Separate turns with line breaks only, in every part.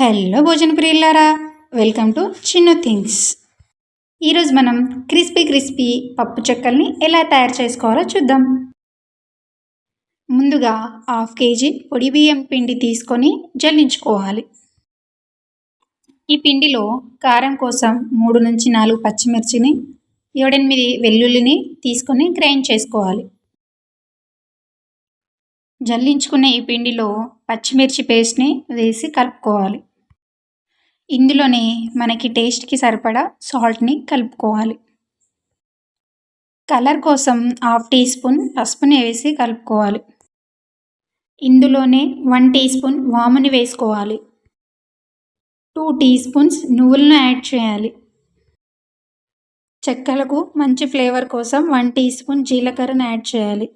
Hello భోజన ప్రియులారా welcome to Chinnu things. ఈరోజు మనం క్రిస్పీ క్రిస్పీ పప్పు చెక్కల్ని ఎలా తయారు చేసుకోవాలో చూద్దాం. ముందుగా హాఫ్ కేజీ పొడి బియ్యం పిండి తీసుకొని జల్లించుకోవాలి. ఈ పిండిలో కారం కోసం మూడు నుంచి నాలుగు పచ్చిమిర్చిని ఏడెనిమిది వెల్లుల్లిని తీసుకొని గ్రైండ్ చేసుకోవాలి. జల్లించుకున్న ఈ పిండిలో పచ్చిమిర్చి పేస్ట్ని వేసి కలుపుకోవాలి. ఇందులోనే మనకి టేస్ట్కి సరిపడా సాల్ట్ని కలుపుకోవాలి. కలర్ కోసం హాఫ్ టీ స్పూన్ పసుపుని వేసి కలుపుకోవాలి. ఇందులోనే వన్ టీ స్పూన్ వాముని వేసుకోవాలి. టూ టీ స్పూన్స్ నువ్వులను యాడ్ చేయాలి. చెక్కలకు మంచి ఫ్లేవర్ కోసం వన్ టీ స్పూన్ జీలకర్రను యాడ్ చేయాలి.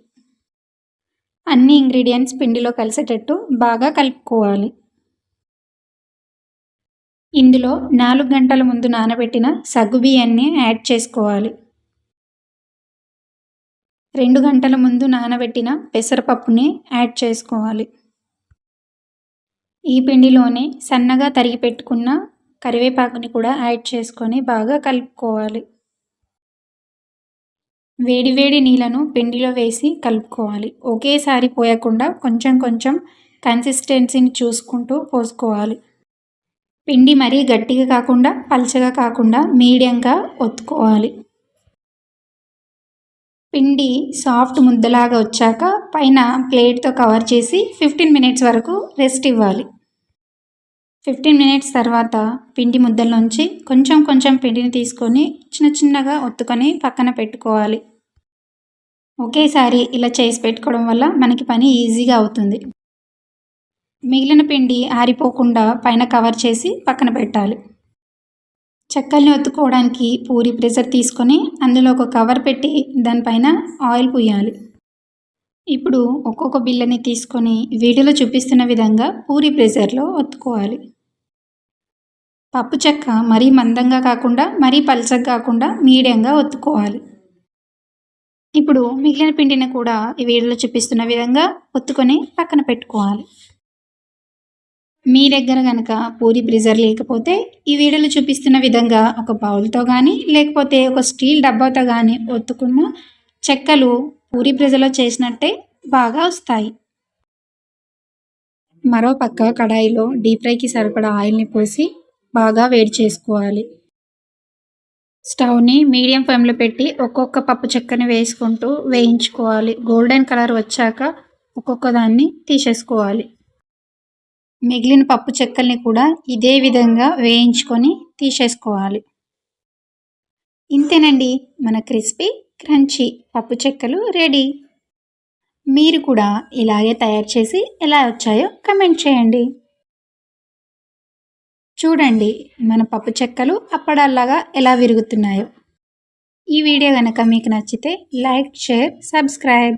అన్ని ఇంగ్రీడియంట్స్ పిండిలో కలిసేటట్టు బాగా కలుపుకోవాలి. ఇందులో నాలుగు గంటల ముందు నానబెట్టిన సగ్గు బియ్యాన్ని యాడ్ చేసుకోవాలి. రెండు గంటల ముందు నానబెట్టిన పెసరపప్పుని యాడ్ చేసుకోవాలి. ఈ పిండిలోనే సన్నగా తరిగి పెట్టుకున్న కరివేపాకుని కూడా యాడ్ చేసుకొని బాగా కలుపుకోవాలి. వేడివేడి నీళ్ళను పిండిలో వేసి కలుపుకోవాలి. ఒకేసారి పోయకుండా కొంచెం కొంచెం కన్సిస్టెన్సీని చూసుకుంటూ పోసుకోవాలి. పిండి మరీ గట్టిగా కాకుండా పల్చగా కాకుండా మీడియంగా ఒత్తుకోవాలి. పిండి సాఫ్ట్ ముద్దలాగా వచ్చాక పైన ప్లేట్తో కవర్ చేసి ఫిఫ్టీన్ మినిట్స్ వరకు రెస్ట్ ఇవ్వాలి. ఫిఫ్టీన్ మినిట్స్ తర్వాత పిండి ముద్దల్లోంచి కొంచెం కొంచెం పిండిని తీసుకొని చిన్న చిన్నగా ఒత్తుకొని పక్కన పెట్టుకోవాలి. ఒకేసారి ఇలా చేసి పెట్టుకోవడం వల్ల మనకి పని ఈజీగా అవుతుంది. మిగిలిన పిండి ఆరిపోకుండా పైన కవర్ చేసి పక్కన పెట్టాలి. చెక్కల్ని ఒత్తుకోవడానికి పూరి ప్రెషర్ తీసుకొని అందులో ఒక కవర్ పెట్టి దానిపైన ఆయిల్ పూయాలి. ఇప్పుడు ఒక్కొక్క బిల్లని తీసుకొని వీడియోలో చూపిస్తున్న విధంగా పూరి ప్రెషర్లో ఒత్తుకోవాలి. పప్పు చెక్క మరీ మందంగా కాకుండా మరీ పలచగా కాకుండా మీడియంగా ఒత్తుకోవాలి. ఇప్పుడు మిగిలిన పిండిని కూడా ఈ వీడియోలో చూపిస్తున్న విధంగా ఒత్తుకొని పక్కన పెట్టుకోవాలి. మీ దగ్గర కనుక పూరి బ్రిజర్ లేకపోతే ఈ వీడియోలో చూపిస్తున్న విధంగా ఒక బౌల్తో కానీ లేకపోతే ఒక స్టీల్ డబ్బాతో కానీ ఒత్తుకున్న చెక్కలు పూరి బ్రిజర్లో చేసినట్టే బాగా వస్తాయి. మరో పక్క కడాయిలో డీప్ ఫ్రైకి సరిపడా ఆయిల్ని పోసి బాగా వేడి చేసుకోవాలి. స్టవ్ని మీడియం ఫ్లేమ్లో పెట్టి ఒక్కొక్క పప్పు చెక్కని వేసుకుంటూ వేయించుకోవాలి. గోల్డెన్ కలర్ వచ్చాక ఒక్కొక్క దాన్ని తీసేసుకోవాలి. మిగిలిన పప్పు చెక్కల్ని కూడా ఇదే విధంగా వేయించుకొని తీసేసుకోవాలి. ఇంతేనండి మన క్రిస్పీ క్రంచీ పప్పు చెక్కలు రెడీ. మీరు కూడా ఇలాగే తయారు చేసి ఎలా వచ్చాయో కమెంట్ చేయండి. చూడండి మన పప్పు చెక్కలు అప్పడాల్లాగా ఎలా విరుగుతున్నాయో. ఈ వీడియో కనుక మీకు నచ్చితే లైక్ షేర్ సబ్స్క్రైబ్.